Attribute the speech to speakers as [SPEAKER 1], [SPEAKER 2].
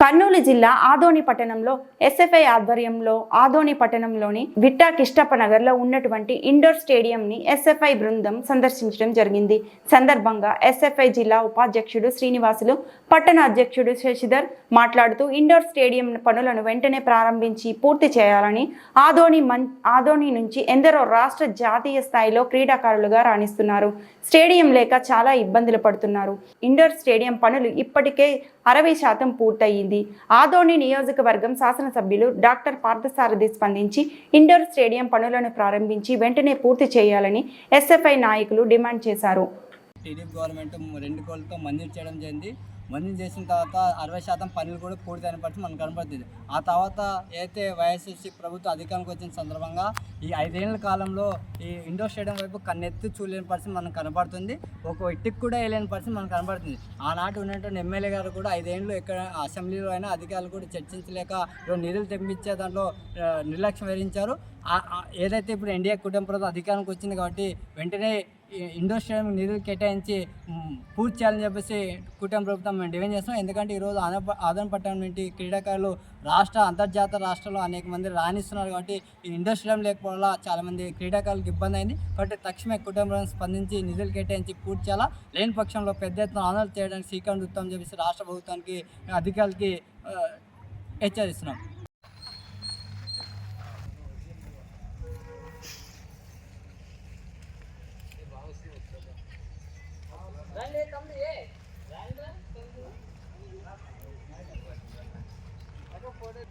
[SPEAKER 1] కర్నూలు జిల్లా ఆదోని పట్టణంలో ఎస్ఎఫ్ఐ ఆధ్వర్యంలో ఆదోని పట్టణంలోని విట్టా కిష్టప్ప నగర్లో ఉన్నటువంటి ఇండోర్ స్టేడియంని ఎస్ఎఫ్ఐ బృందం సందర్శించడం జరిగింది. సందర్భంగా ఎస్ఎఫ్ఐ జిల్లా ఉపాధ్యక్షుడు శ్రీనివాసులు పట్టణ అధ్యక్షుడు శశిధర్ మాట్లాడుతూ ఇండోర్ స్టేడియం పనులను వెంటనే ప్రారంభించి పూర్తి చేయాలని ఆదోని మన్ ఆదోని నుంచి ఎందరో రాష్ట్ర జాతీయ స్థాయిలో క్రీడాకారులుగా రాణిస్తున్నారు. స్టేడియం లేక చాలా ఇబ్బందులు పడుతున్నారు. ఇండోర్ స్టేడియం పనులు ఇప్పటికే అరవై శాతం పూర్తయింది. ఆదోని నియోజకవర్గం శాసనసభ్యులు డాక్టర్ పార్థసారథి స్పందించి ఇండోర్ స్టేడియం పనులను ప్రారంభించి వెంటనే పూర్తి చేయాలని ఎస్ఎఫ్ఐ నాయకులు డిమాండ్ చేశారు.
[SPEAKER 2] టీడీపీ గవర్నమెంట్ రెండు కోళ్ళతో మంజూరు చేయడం జరిగింది. మంజూరు చేసిన తర్వాత అరవై శాతం పనులు కూడా పూర్తయిన పరిస్థితి మనకు కనపడుతుంది. ఆ తర్వాత ఏదైతే వైఎస్ఎస్సీ ప్రభుత్వం అధికారంకి వచ్చిన సందర్భంగా ఈ ఐదేళ్ళ కాలంలో ఈ ఇండోర్ స్టేడియం వైపు కన్నెత్తి చూడలేని పరిస్థితి మనకు కనపడుతుంది. ఒక ఇట్టికి కూడా వేయలేని పరిస్థితి మనకు కనపడుతుంది. ఆనాటి ఉన్నటువంటి ఎమ్మెల్యే గారు కూడా ఐదేళ్ళు ఎక్కడ అసెంబ్లీలో అయినా అధికారులు కూడా చర్చించలేక నిధులు తెప్పించే దాంట్లో నిర్లక్ష్యం వహించారు. ఏదైతే ఇప్పుడు ఎన్డీఏ కుటుంబ ప్రభుత్వం అధికారానికి వచ్చింది కాబట్టి వెంటనే ఇండోర్ స్టేడియం నిధులు కేటాయించి పూర్తి చేయాలని చెప్పేసి కూటమి ప్రభుత్వం మేము డిమాండ్ చేస్తున్నాం. ఎందుకంటే ఈరోజు ఆన ఆదరణ పట్టణం నుండి క్రీడాకారులు రాష్ట్ర అంతర్జాతీయ రాష్ట్రాల్లో అనేక మంది రాణిస్తున్నారు కాబట్టి ఈ ఇండోర్ స్టేడియం లేకపోవడం వల్ల చాలామంది క్రీడాకారులకు ఇబ్బంది అయింది. కాబట్టి తక్షణమే కుటుంబం స్పందించి నిధులు కేటాయించి పూర్తి చేయాలా? లేని పక్షంలో పెద్ద ఎత్తున ఆందోళన చేయడానికి శ్రీకారం చుట్టామని చెప్పేసి రాష్ట్ర ప్రభుత్వానికి అధికారులకి హెచ్చరిస్తున్నాం. recorded.